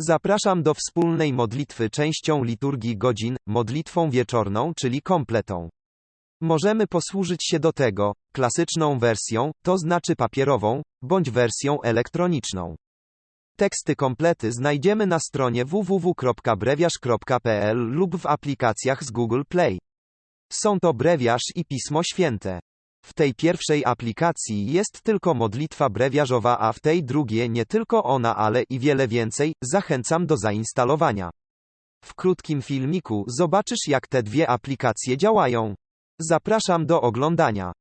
Zapraszam do wspólnej modlitwy częścią liturgii godzin, modlitwą wieczorną, czyli kompletą. Możemy posłużyć się do tego klasyczną wersją, to znaczy papierową, bądź wersją elektroniczną. Teksty komplety znajdziemy na stronie www.brewiarz.pl lub w aplikacjach z Google Play. Są to brewiarz i Pismo Święte. W tej pierwszej aplikacji jest tylko modlitwa brewiarzowa, a w tej drugiej nie tylko ona, ale i wiele więcej. Zachęcam do zainstalowania. W krótkim filmiku zobaczysz, jak te dwie aplikacje działają. Zapraszam do oglądania.